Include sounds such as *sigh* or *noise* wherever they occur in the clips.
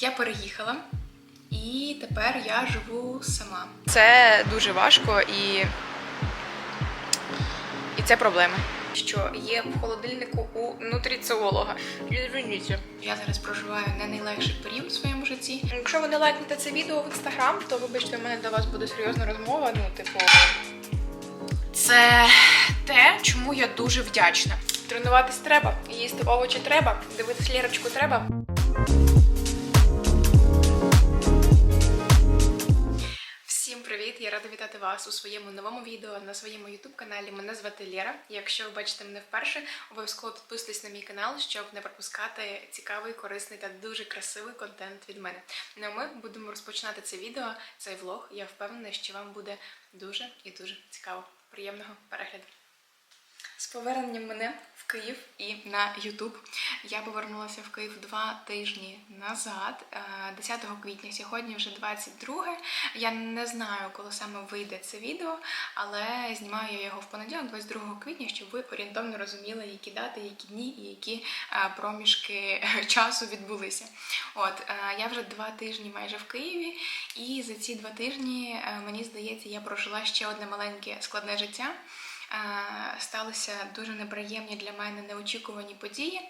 Я переїхала, і тепер я живу сама. Це дуже важко і, і це проблема. Що є в холодильнику у нутриціолога. Извините. Я зараз проживаю не найлегший період у своєму житті. Якщо ви не лайкнете це відео в інстаграм, то вибачте, в мене до вас буде серйозна розмова. Ну, типу, це те, чому я дуже вдячна. Тренуватись треба, їсти овочі треба, дивитись лірочку треба. Рада вітати вас у своєму новому відео на своєму youtube каналі. Мене звати Лєра. Якщо ви бачите мене вперше, обов'язково підписуйтесь на мій канал, щоб не пропускати цікавий, корисний та дуже красивий контент від мене. Ну а ми будемо розпочинати це відео, цей влог. Я впевнена, що вам буде дуже і дуже цікаво. Приємного перегляду! З поверненням мене Київ і на Ютуб. Я повернулася в Київ два тижні назад, е, 10 квітня. Сьогодні вже 22. Я не знаю, коли саме вийде це відео, але знімаю я його в понеділок, 22 квітня, щоб ви орієнтовно розуміли, які дати, які дні і які е, проміжки *laughs* часу відбулися. От е, я вже два тижні майже в Києві, і за ці два тижні е, мені здається, я прожила ще одне маленьке складне життя. Сталися дуже неприємні для мене неочікувані події.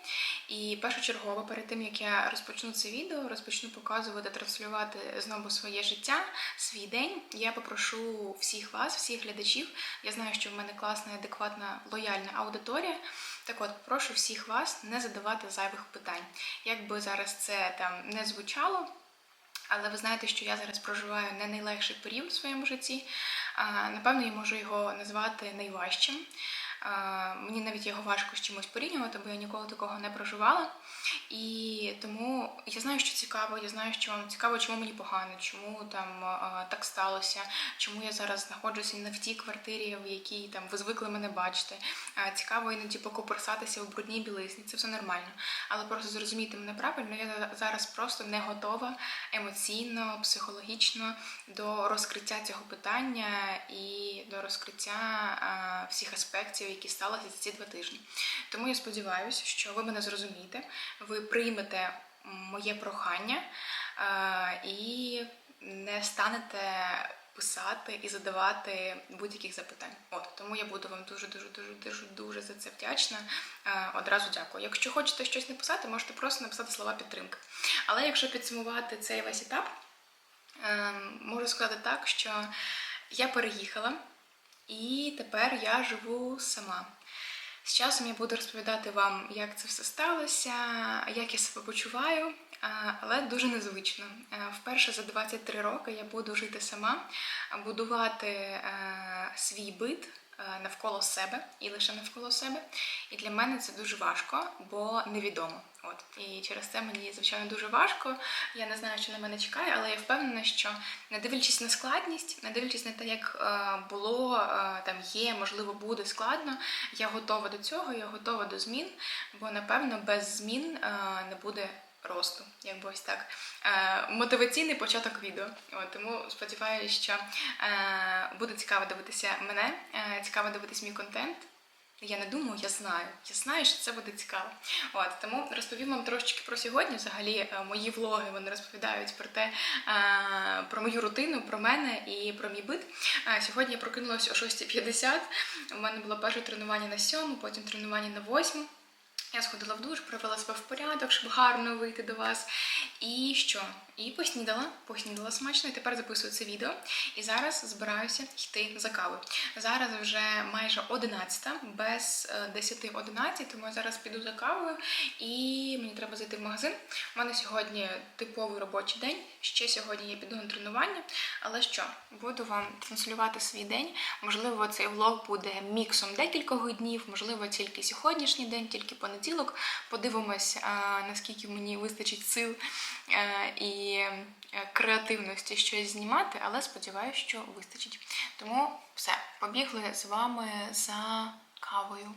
І першочергово, перед тим як я розпочну це відео, розпочну показувати, транслювати знову своє життя, свій день. Я попрошу всіх вас, всіх глядачів. Я знаю, що в мене класна, адекватна, лояльна аудиторія. Так от, прошу всіх вас не задавати зайвих питань. Як би зараз це там не звучало, але ви знаєте, що я зараз проживаю не найлегший період у своєму житті. Напевно, я можу його назвати найважчим. А, Мені навіть його важко з чимось порівнювати, бо я ніколи такого не проживала. І тому я знаю, що цікаво, я знаю, що вам цікаво, чому мені погано, чому там так сталося, чому я зараз знаходжуся не в тій квартирі, в якій там ви звикли мене бачити. Цікаво іноді покупорсатися в брудній білизні, це все нормально. Але просто зрозумійте мене правильно, я зараз просто не готова емоційно, психологічно до розкриття цього питання і до розкриття всіх аспектів, які сталися за ці два тижні. Тому я сподіваюся, що ви мене зрозумієте, ви приймете моє прохання а, і не станете писати і задавати будь-яких запитань. От тому я буду вам дуже дуже дуже дуже дуже за це вдячна. Е, Одразу дякую. Якщо хочете щось написати, можете просто написати слова підтримки. Але якщо підсумувати цей весь етап, е, можу сказати так, що я переїхала і тепер я живу сама. З часом я буду розповідати вам, як це все сталося, як я себе почуваю, але дуже незвично. Е, Вперше за 23 роки я буду жити сама, будувати е, свій бит навколо себе і лише навколо себе. І для мене це дуже важко, бо невідомо. От і через це мені звичайно дуже важко. Я не знаю, що на мене чекає, але я впевнена, що не дивлячись на складність, не дивлячись на те, як е, було, е, там є, можливо, буде складно. Я готова до цього, я готова до змін, бо напевно без змін е, не буде росту, якби ось так. Е, мотиваційний початок відео. От, тому сподіваюся, що е, буде цікаво дивитися мене, е, цікаво дивитися мій контент. Я не думаю, я знаю. Я знаю, що це буде цікаво. От тому розповім вам трошечки про сьогодні. Взагалі, мої влоги вони розповідають про те, про мою рутину, про мене і про мій бит. Сьогодні я прокинулася о 6.50. У мене було перше тренування на 7, потім тренування на 8. Я сходила в душ, привела себе в порядок, щоб гарно вийти до вас. І що? І поснідала, поснідала смачно, і тепер записую це відео. І зараз збираюся йти за кавою. Зараз вже майже 11, без е, 10-11, тому я зараз піду за кавою і мені треба зайти в магазин. У мене сьогодні типовий робочий день. Ще сьогодні я піду на тренування. Але що, буду вам транслювати свій день. Можливо, цей влог буде міксом декількох днів, можливо, тільки сьогоднішній день, тільки понеділок. Подивимось, наскільки мені вистачить сил е, і е, креативності щось знімати, але сподіваюся, що вистачить. Тому все, побігли з вами за кавою.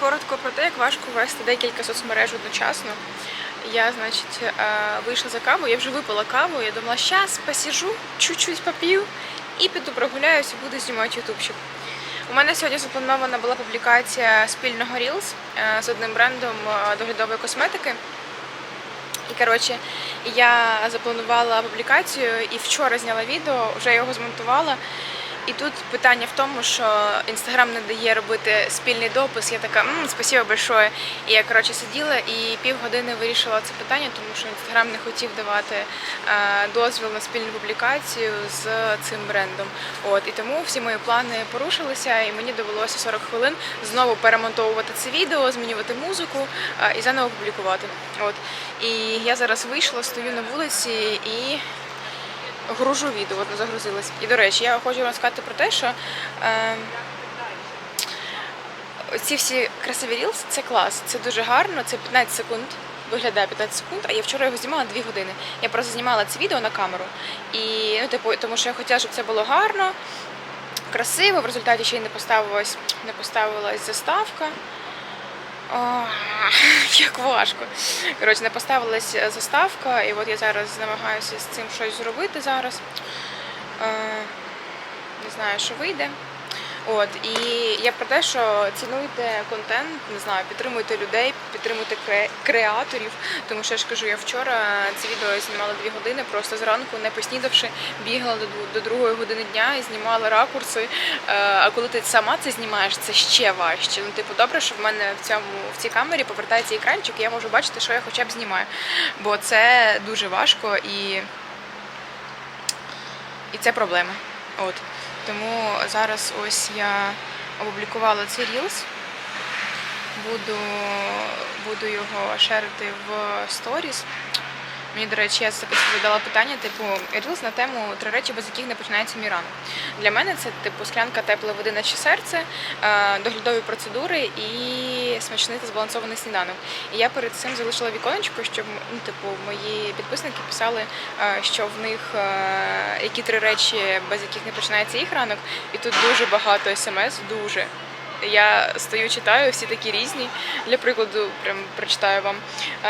Коротко про те, як важко вести декілька соцмереж одночасно. Я, значить, е, вийшла за каву, я вже випила каву, я думала, зараз посижу, чуть-чуть поп'ю і піду прогуляюсь і буду знімати ютубчик. У мене сьогодні запланована була публікація спільного Reels е, з одним брендом е, доглядової косметики. І коротше, я запланувала публікацію і вчора зняла відео, вже його змонтувала. І тут питання в тому, що інстаграм не дає робити спільний допис. Я така, мм, спасибо большое. І я коротше сиділа і півгодини вирішила це питання, тому що інстаграм не хотів давати е, дозвіл на спільну публікацію з цим брендом. От і тому всі мої плани порушилися, і мені довелося 40 хвилин знову перемонтовувати це відео, змінювати музику е, і заново публікувати. От і я зараз вийшла, стою на вулиці і гружу відео, от загрузилась. І до речі, я хочу розказати про те, що е, ці всі красиві рілс це клас, це дуже гарно, це 15 секунд. Виглядає 15 секунд, а я вчора його знімала 2 години. Я просто знімала це відео на камеру. І ну, типу, тому що я хотіла, щоб це було гарно, красиво. В результаті ще й не поставилась, не поставилась заставка. О, як важко. Коротше, не поставилась заставка, і от я зараз намагаюся з цим щось зробити зараз. Е, не знаю, що вийде. От, і я про те, що цінуйте контент, не знаю, підтримуйте людей, підтримуйте кре- креаторів. Тому що я ж кажу, я вчора це відео знімала дві години, просто зранку, не поснідавши, бігала до, до другої години дня і знімала ракурси. Е, А коли ти сама це знімаєш, це ще важче. Ну, типу, добре, що в мене в цьому в цій камері повертається екранчик, і я можу бачити, що я хоча б знімаю. Бо це дуже важко і, і це проблема. От. Тому зараз ось я опублікувала цей рілс, Буду, буду його шерити в сторіс. Мені, до речі, я собі дала питання, типу, Reels на тему три речі, без яких не починається мій ранок. Для мене це типу склянка теплої води на серце, е, доглядові процедури і смачний та збалансований сніданок. І я перед цим залишила віконечко, щоб ну, типу, мої підписники писали, е, що в них е, які три речі, без яких не починається їх ранок. І тут дуже багато смс, дуже. Я стою, читаю, всі такі різні. Для прикладу, прям прочитаю вам,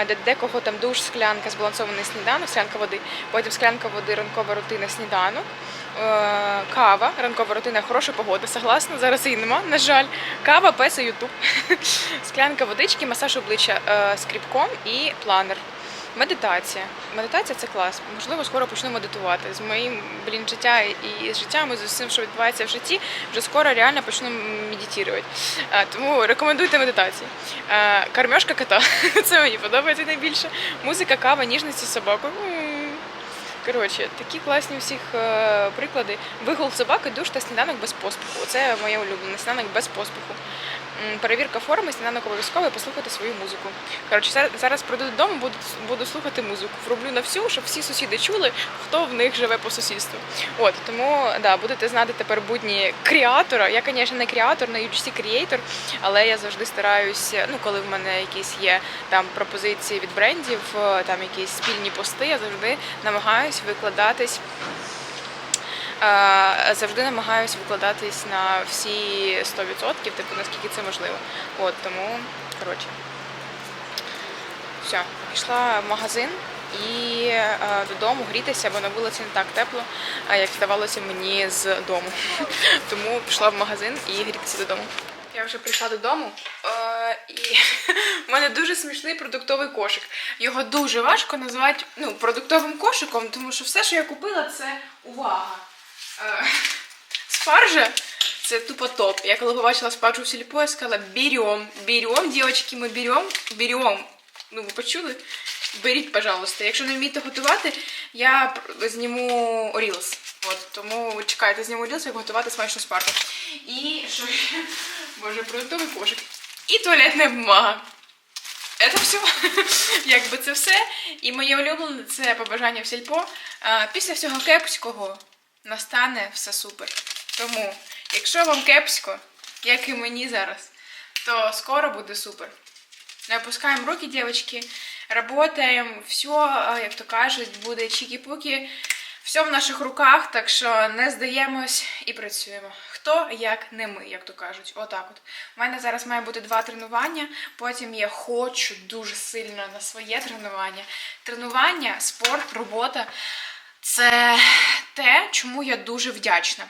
де декого там душ, склянка, збалансований сніданок, склянка води, потім склянка води, ранкова рутина, сніданок, е, кава, ранкова рутина, хороша погода, согласна. Зараз її нема, на жаль. Кава, песа, ютуб. *laughs* Склянка водички, масаж обличчя е, скріпком і планер. Медитація. Медитація це клас. Можливо, скоро почну медитувати. З моїм блін життя і з життям, і з усім, що відбувається в житті, вже скоро реально почну медитувати. Е, Тому рекомендуйте медитації. Е, Кормежка кота. Це мені подобається найбільше. Музика, кава, ніжності з собакою. Коротше, такі класні всіх е, приклади. Вигул собаки, душ та сніданок без поспіху. Це моє улюблене сніданок без поспіху. Перевірка форми, сніданок обов'язково, послухати свою музику. Коротше, зараз прийду додому, буду, буду слухати музику. Вроблю на всю, щоб всі сусіди чули, хто в них живе по сусідству. От тому да, будете знати тепер будні креатора. Я, звісно, не креатор, не UGC креатор, але я завжди стараюся, ну коли в мене якісь є там пропозиції від брендів, е, там якісь спільні пости, я завжди намагаюсь викладатись. Е, Завжди намагаюсь викладатись на всі 100%, типу наскільки це можливо. От тому, коротше, все, пішла в магазин і е, додому грітися, бо на вулиці не так тепло, а як здавалося мені з дому. *laughs* Тому пішла в магазин і грітися додому. Я вже прийшла додому, е, і *laughs* в мене дуже смішний продуктовий кошик. Його дуже важко назвати ну, продуктовим кошиком, тому що все, що я купила, це увага. Е, спаржа це тупо топ. Я коли побачила спаржу в сільпо, я сказала, берем, берем, дівчатки, ми берем, берем. Ну, ви почули? Беріть, пожалуйста. Якщо не вмієте готувати, я зніму Reels. От, тому чекайте, зніму Reels, як готувати смачну спаржу. І що? Боже, продуктовий кошик. І туалетна бумага. Це все. Якби це все. І моє улюблене це побажання в сільпо. Після всього кепського настане все супер. Тому, якщо вам кепсько, як і мені зараз, то скоро буде супер. Не опускаємо руки, дівчатки, работаємо, все, як то кажуть, буде чікі-пуки. Все в наших руках, так що не здаємось і працюємо. Хто як не ми, як то кажуть. Отак от. У мене зараз має бути два тренування. Потім я хочу дуже сильно на своє тренування. Тренування, спорт, робота це те, чому я дуже вдячна.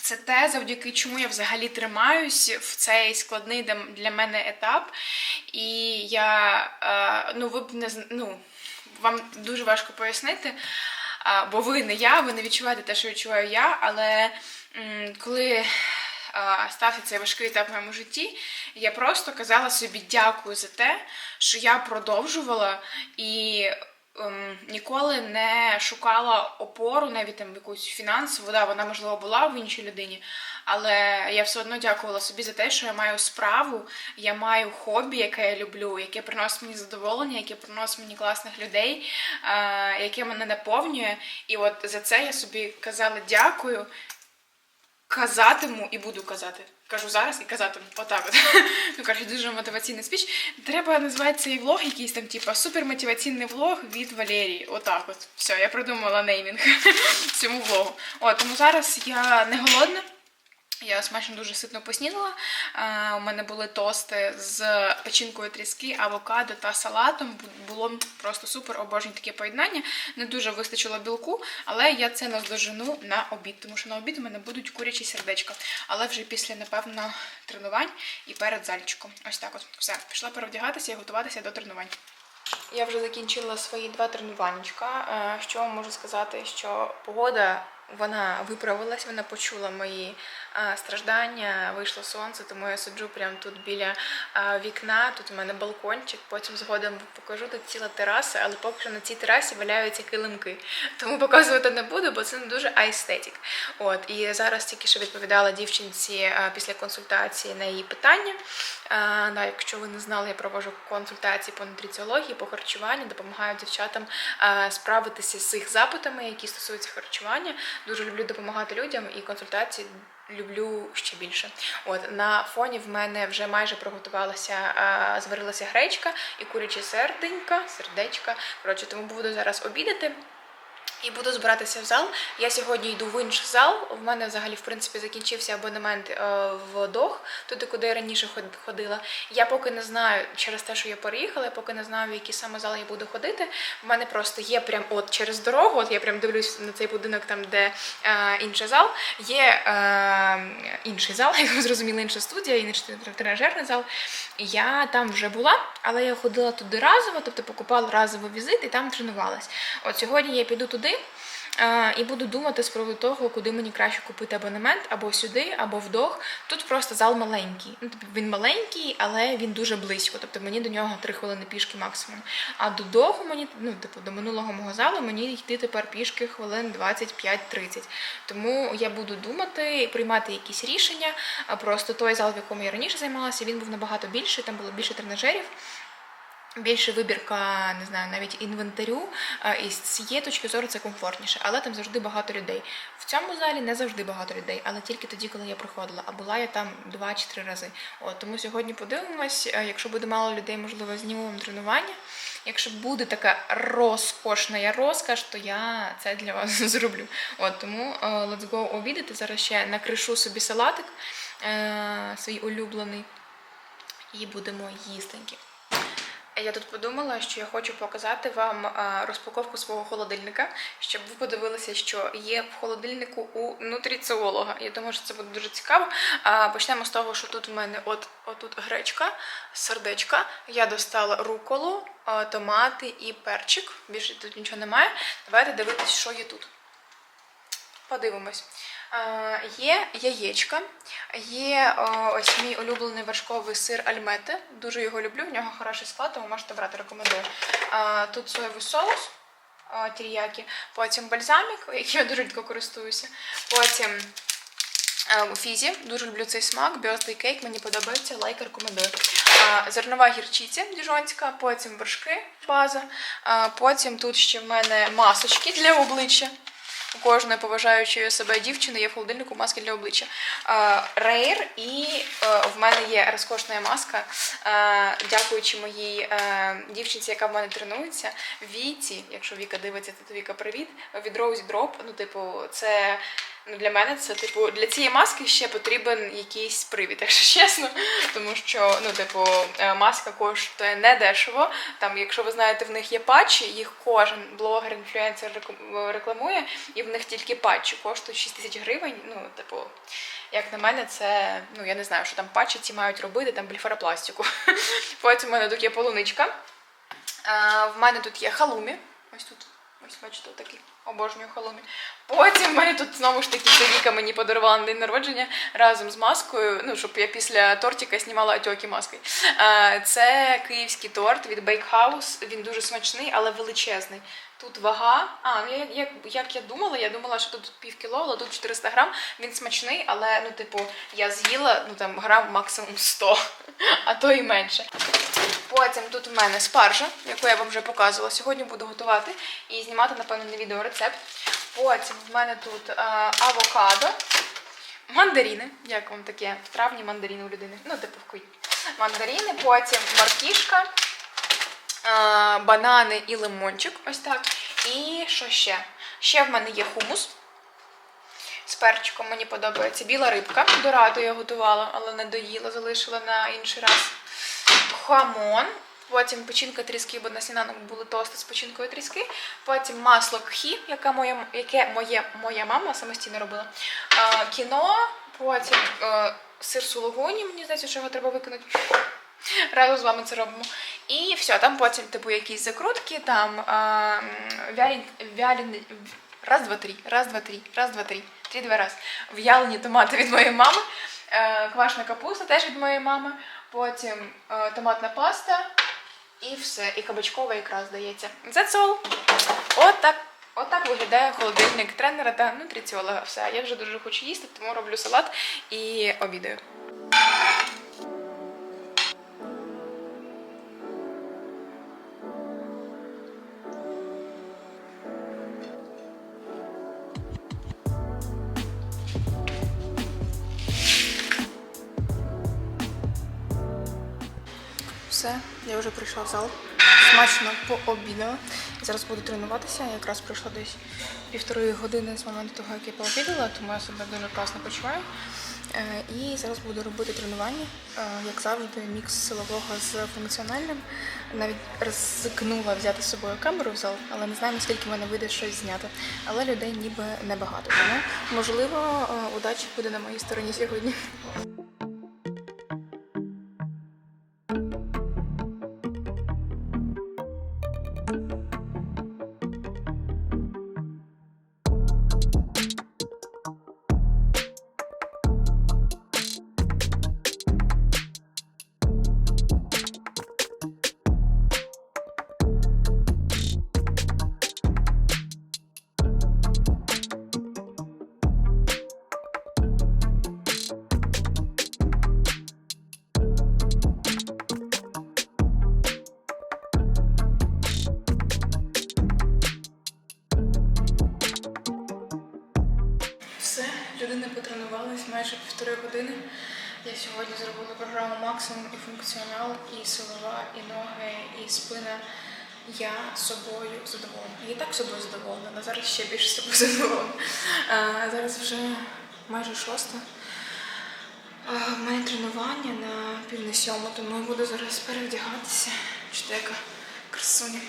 Це те, завдяки чому я взагалі тримаюсь в цей складний для- мене етап. І я, е, ну, ви б не ну, вам дуже важко пояснити, бо ви не я, ви не відчуваєте те, що відчуваю я, але коли стався цей важкий етап в моєму житті, я просто казала собі дякую за те, що я продовжувала і ем, ніколи не шукала опору, навіть там якусь фінансову, да, вона можливо була в іншій людині, але я все одно дякувала собі за те, що я маю справу, я маю хобі, яке я люблю, яке приносить мені задоволення, яке приносить мені класних людей, е, яке мене наповнює. І от за це я собі казала дякую казатиму і буду казати. Кажу зараз і казати Отак от. *laughs* Ну, коротше, дуже мотиваційний спіч. Треба назвати цей влог якийсь там, типу, супермотиваційний влог від Валерії. Отак от. Все, я придумала неймінг *laughs* цьому влогу. От, тому зараз я не голодна. Я смачно дуже ситно поснідала. Е, У мене були тости з печінкою тріски, авокадо та салатом. Було просто супер обожнюю таке поєднання. Не дуже вистачило білку, але я це наздожену на обід, тому що на обід у мене будуть курячі сердечка. Але вже після, напевно, тренувань і перед зальчиком. Ось так от. Все, пішла перевдягатися і готуватися до тренувань. Я вже закінчила свої два тренуваннячка. Е, Що можу сказати, що погода вона виправилась, вона почула мої страждання, вийшло сонце, тому я сиджу прямо тут біля вікна. Тут у мене балкончик. Потім згодом покажу тут ціла тераса, але поки що на цій терасі валяються килимки. Тому показувати не буду, бо це не дуже аестетик. От і зараз тільки що відповідала дівчинці після консультації на її питання. Да, якщо ви не знали, я проводжу консультації по нутриціології, по харчуванню, допомагаю дівчатам справитися з їх запитами, які стосуються харчування. Дуже люблю допомагати людям і консультації люблю ще більше. От на фоні в мене вже майже приготувалася, зварилася гречка і курячі серденька, сердечка. Коротше, тому буду зараз обідати. І буду збиратися в зал. Я сьогодні йду в інший зал. В мене взагалі, в принципі, закінчився абонемент е, в ДОГ, туди, куди я раніше ходила. Я поки не знаю через те, що я переїхала, я поки не знаю, в який саме зал я буду ходити. В мене просто є прям от через дорогу. От я прям дивлюсь на цей будинок, там де е, інший зал. Є е, інший зал, *laughs* як ви зрозуміли, інша студія, інший тренажерний зал. Я там вже була, але я ходила туди разово, тобто покупала разово візит і там тренувалась. От сьогодні я піду туди. Е, І буду думати з приводу того, куди мені краще купити абонемент або сюди, або вдох. Тут просто зал маленький. Ну, тобто він маленький, але він дуже близько. Тобто мені до нього 3 хвилини пішки максимум. А до доху мені, ну типу, до минулого мого залу мені йти тепер пішки хвилин 25-30. Тому я буду думати приймати якісь рішення. Просто той зал, в якому я раніше займалася, він був набагато більший, там було більше тренажерів. Більше вибірка, не знаю, навіть інвентарю. І з цієї точки зору це комфортніше, але там завжди багато людей. В цьому залі не завжди багато людей, але тільки тоді, коли я приходила. А була я там два чи три рази. От тому сьогодні подивимось. е, Якщо буде мало людей, можливо, зніму вам тренування. Якщо буде така розкошна розкаш, то я це для вас *laughs* зроблю. От тому е, let's go обідати. Зараз ще накришу собі салатик, е, свій улюблений, і будемо їстеньки. Я тут подумала, що я хочу показати вам е, розпаковку свого холодильника, щоб ви подивилися, що є в холодильнику у нутриціолога. Я думаю, що це буде дуже цікаво. Почнемо з того, що тут у мене от отут гречка, сердечка. Я достала руколу, е, томати і перчик. Більше тут нічого немає. Давайте дивитися, що є тут. Подивимось. Е, Є яєчка, є е, ось мій улюблений вершковий сир альмети. Дуже його люблю, в нього хороший склад, тому можете брати, рекомендую. Е, Тут соєвий соус тіріякі, потім бальзамік, яким я дуже рідко користуюся. Потім фізі, дуже люблю цей смак, бьоздий кейк, мені подобається, лайк рекомендую. Зернова гірчиця діжонська, потім вершки, база, потім тут ще в мене масочки для обличчя. У кожної поважаючої себе дівчини є в холодильнику маски для обличчя. Рейр, і е, в мене є розкошна маска, е, дякуючи моїй е, дівчинці, яка в мене тренується. Віці, якщо Віка дивиться, то Віка привіт. Від Rose Drop. Ну, типу, це Ну, для мене це, типу, для цієї маски ще потрібен якийсь привід, *laughs* якщо чесно. Тому що, ну, типу, е, маска коштує не дешево. Там, якщо ви знаєте, в них є патчі, їх кожен блогер, інфлюенсер рекламує, і в них тільки патчі коштують 6 тисяч гривень. Ну, типу, як на мене, це ну я не знаю, що там патчі ці мають робити, там бліфаропластику. *laughs* Потім в мене тут є полуничка. Е, В мене тут є халумі. Ось тут. Ось бачите, такий обожнюю халумі. Потім в мене тут знову ж таки Віка мені подарувала на день народження разом з маскою. Ну, щоб я після тортика знімала отьоки маски. Це київський торт від Bake. Він дуже смачний, але величезний. Тут вага. А, ну як, як, як я думала, я думала, що тут пів кіло, але тут 400 грам. Він смачний, але ну, типу, я з'їла ну там грам максимум 100, а то і менше. Потім тут в мене спаржа, яку я вам вже показувала. Сьогодні буду готувати і знімати, напевно, на відео рецепт. Потім в мене тут е, авокадо, мандаріни. Як вам таке? В травні мандаріни у людини. Ну, типу в квітні. Мандаріни, потім маркішка, е, банани і лимончик. Ось так. І що ще? Ще в мене є хумус. З перчиком мені подобається біла рибка. Дораду я готувала, але не доїла, залишила на інший раз. Хамон. Потім печінка тріски, бо на сніданок були тости з печінкою тріски. Потім масло кхі, яке моя, яке моє, моя мама самостійно робила. Е, кіно, потім е, сир сулугуні, мені здається, що його треба викинути. Разом з вами це робимо. І все, там потім, типу, якісь закрутки, там а, вялін, вялін, раз, два, три, раз, два, три, раз, два, три, три, два раз. В'ялені томати від моєї мами, е, квашна капуста теж від моєї мами, потім е, томатна паста і все. І кабачкова ікра, здається. That's all. Отак. Отак виглядає холодильник тренера та нутриціолога. Все, я вже дуже хочу їсти, тому роблю салат і обідаю. Все, я вже прийшла в зал. Смачно пообідала. Зараз буду тренуватися. Я якраз пройшла десь півтори години з моменту того, як я пообідала, тому я себе дуже класно почуваю. Е, І зараз буду робити тренування, Е, як завжди, мікс силового з функціональним. Навіть ризикнула взяти з собою камеру в зал, але не знаю, наскільки в мене вийде щось зняти. Але людей ніби небагато. Тому можливо, е, удача буде на моїй стороні сьогодні. Все, людина потренувалась майже півтори години. Я сьогодні зробила програму максимум і функціонал, і силова, і ноги, і спина. Я собою задоволена. Я так собою задоволена, але зараз ще більше собою задоволена. А, зараз вже майже шоста. А, в мене тренування на пів на сьому, тому я буду зараз перевдягатися. Чте яка красуня.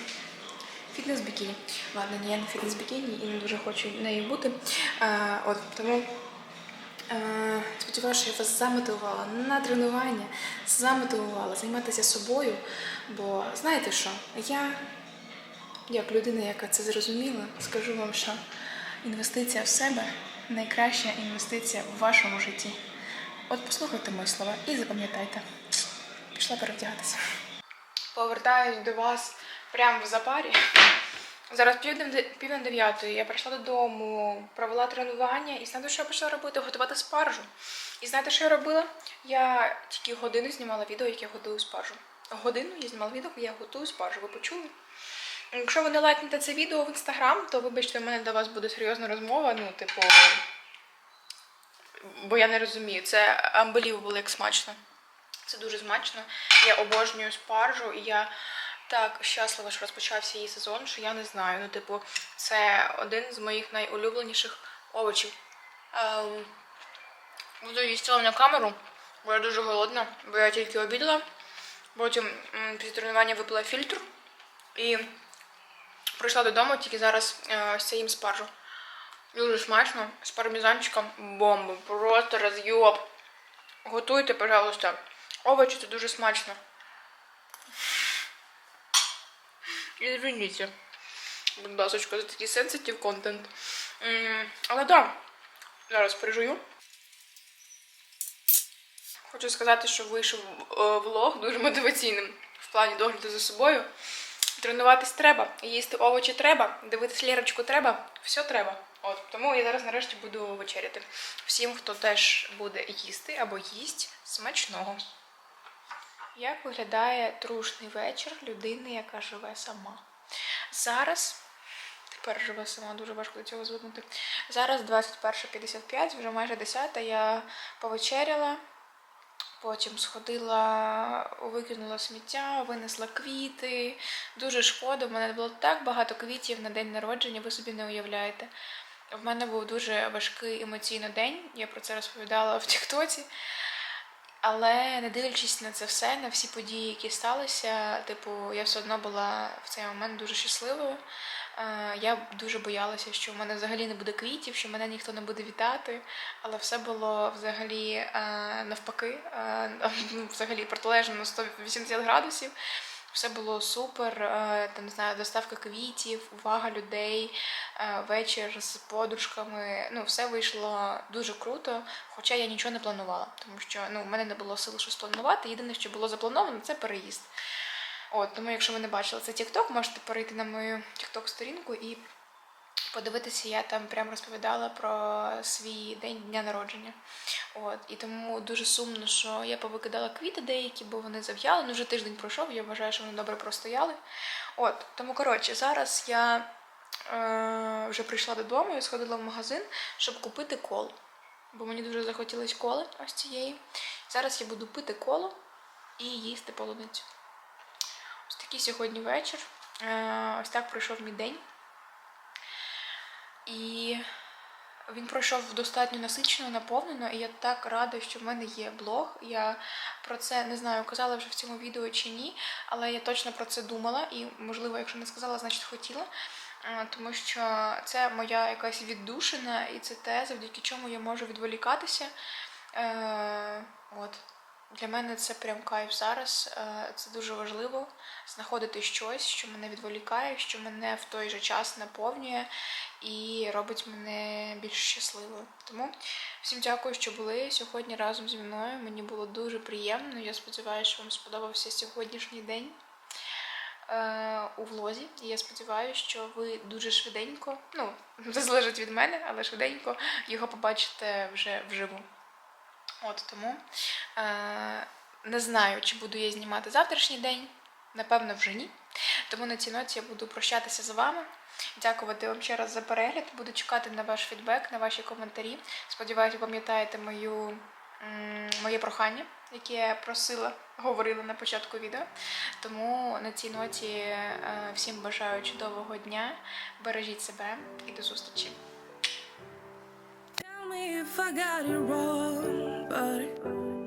Фітнес бікіні. Ладно, ні, я не фітнес бікіні і не дуже хочу нею бути. А, от тому е, сподіваюся, що я вас замотивувала на тренування, замотивувала займатися собою. Бо знаєте що? Я, як людина, яка це зрозуміла, скажу вам, що інвестиція в себе найкраща інвестиція в вашому житті. От послухайте мої слова і запам'ятайте. Пішла перевдягатися. Повертаюсь до вас прямо в запарі. Зараз пів на де- дев'ятої. Я прийшла додому, провела тренування і знаєте, що я почала робити? Готувати спаржу. І знаєте, що я робила? Я тільки годину знімала відео, як я готую спаржу. Годину я знімала відео, як я готую спаржу. Ви почули? Якщо ви не лайкнете це відео в інстаграм, то вибачте, в мене до вас буде серйозна розмова. Ну, типу, бо я не розумію. Це unbelievable, як смачно. Це дуже смачно. Я обожнюю спаржу, і я так щаслива, що розпочався її сезон, що я не знаю. Ну, типу, це один з моїх найулюбленіших овочів. Ем, буду їсти на камеру, бо я дуже голодна, бо я тільки обідала. Потім після тренування випила фільтр і прийшла додому, тільки зараз е, це їм спаржу. Дуже смачно, з пармезанчиком бомба. Просто роз'єб. Готуйте, пожалуйста. Овочі це дуже смачно. Извините. Будь ласка, за такий сенситив контент. Але да, зараз пережую. Хочу сказати, що вийшов е, влог дуже мотиваційним в плані догляду за собою. Тренуватись треба, їсти овочі треба, дивитись лірочку треба, все треба. От тому я зараз нарешті буду вечеряти. Всім, хто теж буде їсти або їсть смачного. Як виглядає трушний вечір людини, яка живе сама? Зараз тепер живе сама, дуже важко до цього звикнути. Зараз 21.55, вже майже 10, я повечеряла. Потім сходила, викинула сміття, винесла квіти. Дуже шкода. У мене було так багато квітів на день народження, ви собі не уявляєте. В мене був дуже важкий емоційний день. Я про це розповідала в Тіктоці. Але не дивлячись на це все, на всі події, які сталися, типу, я все одно була в цей момент дуже щасливою. Е, Я дуже боялася, що в мене взагалі не буде квітів, що мене ніхто не буде вітати, але все було взагалі е, навпаки, е, ну, взагалі протилежно на 180 градусів. Все було супер, там не знаю, доставка квітів, увага людей, вечір з подружками. Ну, все вийшло дуже круто, хоча я нічого не планувала, тому що ну, в мене не було сил щось планувати. Єдине, що було заплановано, це переїзд. От, тому, якщо ви не бачили цей TikTok, можете перейти на мою TikTok сторінку і подивитися, я там прям розповідала про свій день дня народження. От, і тому дуже сумно, що я повикидала квіти деякі, бо вони зав'яли. Ну, вже тиждень пройшов, я вважаю, що вони добре простояли. От, тому, коротше, зараз я е, вже прийшла додому і сходила в магазин, щоб купити колу. Бо мені дуже захотілось коли ось цієї. Зараз я буду пити колу і їсти полуницю. Ось такий сьогодні вечір. Е, Ось так пройшов мій день. І він пройшов достатньо насичено, наповнено, і я так рада, що в мене є блог. Я про це не знаю, казала вже в цьому відео чи ні, але я точно про це думала, і, можливо, якщо не сказала, значить хотіла. Е, Тому що це моя якась віддушина, і це те, завдяки чому я можу відволікатися. Е, от. Для мене це прям кайф зараз. Е, Це дуже важливо знаходити щось, що мене відволікає, що мене в той же час наповнює і робить мене більш щасливою. Тому всім дякую, що були сьогодні разом зі мною. Мені було дуже приємно. Я сподіваюся, що вам сподобався сьогоднішній день у влозі. І я сподіваюся, що ви дуже швиденько, ну, *laughs* це залежить від мене, але швиденько його побачите вже вживу. От тому е, не знаю, чи буду я знімати завтрашній день. Напевно, вже ні. Тому на цій ноті я буду прощатися з вами. Дякувати вам ще раз за перегляд. Буду чекати на ваш фідбек, на ваші коментарі. Сподіваюся, ви пам'ятаєте мою, моє прохання, яке я просила, говорила на початку відео. Тому на цій ноті е, всім бажаю чудового дня. Бережіть себе і до зустрічі. If I got it wrong, but